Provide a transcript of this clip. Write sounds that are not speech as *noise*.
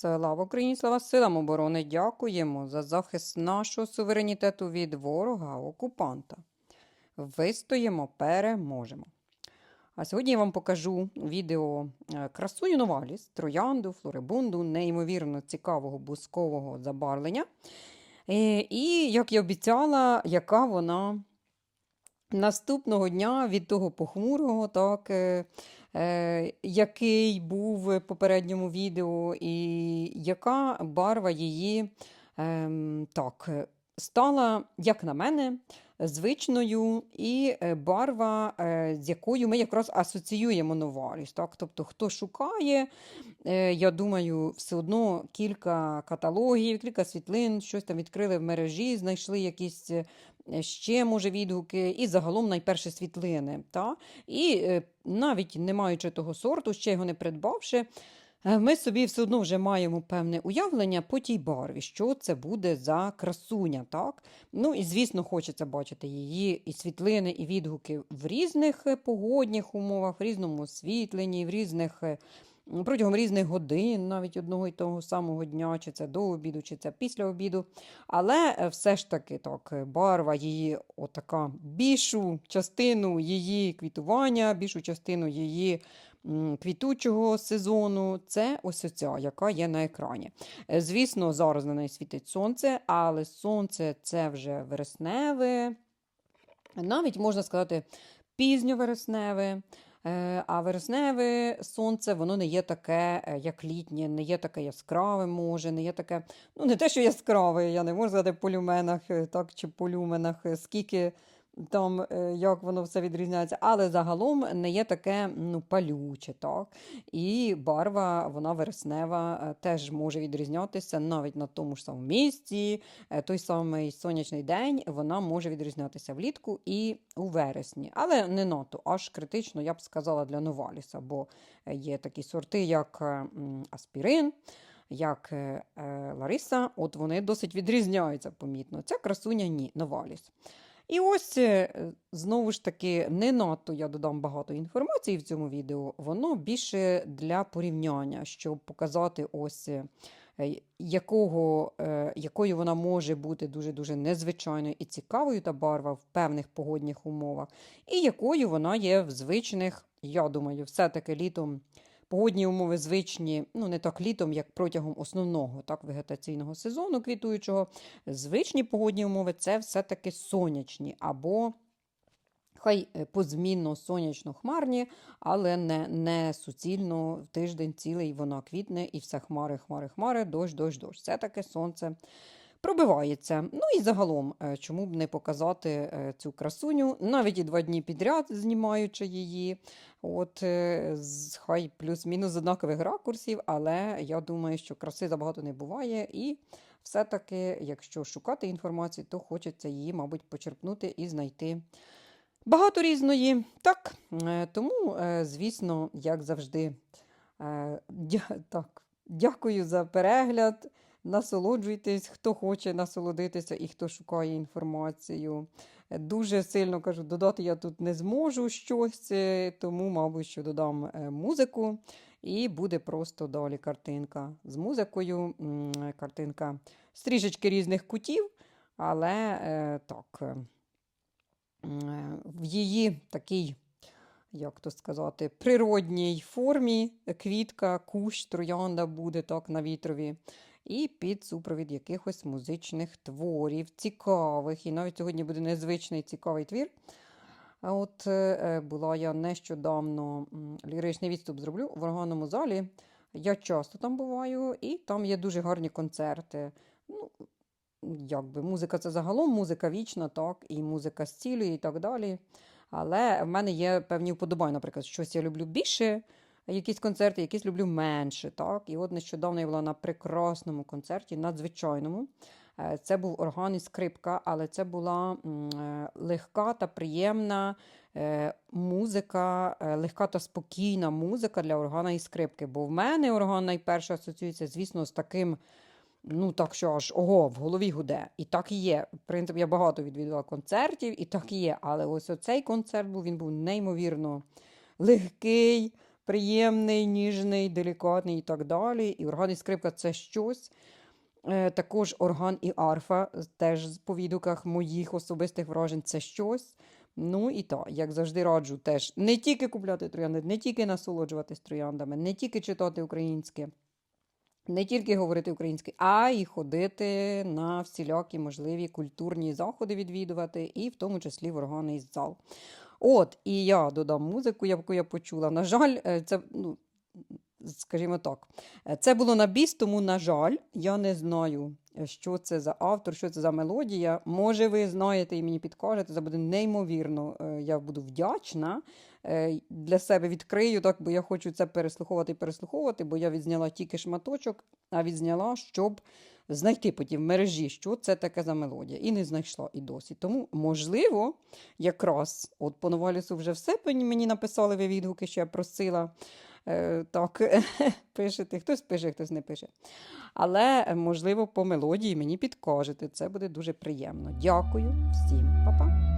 Слава Україні, слава силам оборони! Дякуємо за захист нашого суверенітету від ворога, окупанта. Вистоїмо, переможемо. А сьогодні я вам покажу відео е, красуню Новаліс, троянду, флорибунду, неймовірно цікавого бускового забарвлення. Е, І, як я обіцяла, яка вона наступного дня від того похмурого, так, е, який був в попередньому відео, і яка барва її ем, так, е, стала, як на мене, звичною, і е, барва, е, з якою ми якраз асоціюємо Новаліс. Так? Тобто, хто шукає, е, я думаю, все одно кілька каталогів, кілька світлин, щось там відкрили в мережі, знайшли якісь ще, може, відгуки, і загалом найперше світлини. Та? І навіть не маючи того сорту, ще його не придбавши, ми собі все одно вже маємо певне уявлення по тій барві, що це буде за красуня. Так? Ну і, звісно, хочеться бачити її і світлини, і відгуки в різних е, погодних умовах, в різному освітленні, в різних. е, Протягом різних годин, навіть одного і того самого дня, чи це до обіду, чи це після обіду. Але е, все ж таки так, е, барва її, отака більшу частину її квітування, більшу частину її квітучого сезону, це ось оця, яка є на екрані. Е, Звісно, зараз на неї світить сонце, але сонце це вже вересневе, навіть можна сказати, пізньовересневе. Е, А вересневе сонце, воно не є таке, е, як літнє, не є таке яскраве, може, не є таке, ну не те, що яскраве, я не можу сказати по люменах, е, так, чи по люменах, е, скільки там, е, як воно все відрізняється, але загалом не є таке ну, палюче, так. І барва, вона вереснева, е, теж може відрізнятися навіть на тому ж самому місці, е, той самий сонячний день, вона може відрізнятися влітку і у вересні. Але не надто аж критично, я б сказала, для Новаліса, бо є такі сорти, як аспірин. Як Лариса, от вони досить відрізняються помітно. Ця красуня ні, Новаліс. І ось е, знову ж таки, не надто я додам багато інформації в цьому відео, воно більше для порівняння, щоб показати ось е, якого, е, якою вона може бути дуже-дуже незвичайною і цікавою та барва в певних погодних умовах, і якою вона є в звичних, я думаю, все-таки літом. Погодні умови звичні, ну не так літом, як протягом основного так, вегетаційного сезону квітуючого. Звичні погодні умови це все-таки сонячні або хай е, позмінно сонячно-хмарні, але не, не суцільно в тиждень цілий вона квітне і все хмари, хмари, хмари, дощ, дощ, дощ. Це таке сонце пробивається. Ну і загалом, е, чому б не показати е, цю красуню, навіть і два дні підряд знімаючи її. От, е, хай плюс-мінус однакових ракурсів, але я думаю, що краси забагато не буває. І все-таки, якщо шукати інформацію, то хочеться її, мабуть, почерпнути і знайти. Багато різної. Так, тому, звісно, як завжди, так, дякую за перегляд. Насолоджуйтесь, хто хоче насолодитися і хто шукає інформацію. Дуже сильно кажу, додати я тут не зможу щось, е, тому, мабуть, що додам е, музику, і буде просто далі картинка з музикою. Картинка з трішечки різних кутів, але е, так. в її такій, як то сказати, природній формі квітка, кущ, троянда буде так на вітрові. І під супровід якихось музичних творів, цікавих. І навіть сьогодні буде незвичний цікавий твір. От е, е, була я нещодавно ліричний відступ зроблю в органному залі. Я часто там буваю, і там є дуже гарні концерти. Ну, якби музика це загалом музика вічна, так, і музика зцілює, і так далі. Але в мене є певні вподобання, наприклад, щось я люблю більше, якісь концерти, якісь люблю менше. Так? І от нещодавно я була на прекрасному концерті, надзвичайному. Е, Це був орган і скрипка, але це була е, легка та приємна е, музика, легка та спокійна музика для органа і скрипки. Бо в мене орган найперше асоціюється, звісно, з таким Ну, так що аж ого, в голові гуде. І так і є. В принципі, я багато відвідувала концертів, і так і є. Але ось оцей концерт був, він був неймовірно легкий, приємний, ніжний, делікатний і так далі. І орган і скрипка це щось. Е, Також орган і арфа, теж по відгуках моїх особистих вражень, це щось. Ну і так, як завжди раджу, теж не тільки купляти троянди, не тільки насолоджуватись трояндами, не тільки читати українське, не тільки говорити українською, а й ходити на всілякі можливі культурні заходи відвідувати, і в тому числі в органний зал. От, і я додам музику, яку я почула. На жаль, е, це, ну, скажімо так, е, це було на біс, тому, на жаль, я не знаю, е, що це за автор, що це за мелодія. Може, ви знаєте і мені підкажете, це буде неймовірно. Я буду вдячна. Е, Для себе відкрию, так, бо я хочу це переслуховувати і переслуховувати, бо я відзняла тільки шматочок, а відзняла, щоб знайти потім в мережі, що це таке за мелодія. І не знайшла і досі. Тому, можливо, якраз от по Новалісу вже все мені написали ви відгуки, що я просила. Е, так, *laughs* пишете, хтось пише, хтось не пише. Але, можливо, по мелодії мені підкажете. Це буде дуже приємно. Дякую всім, Па-па.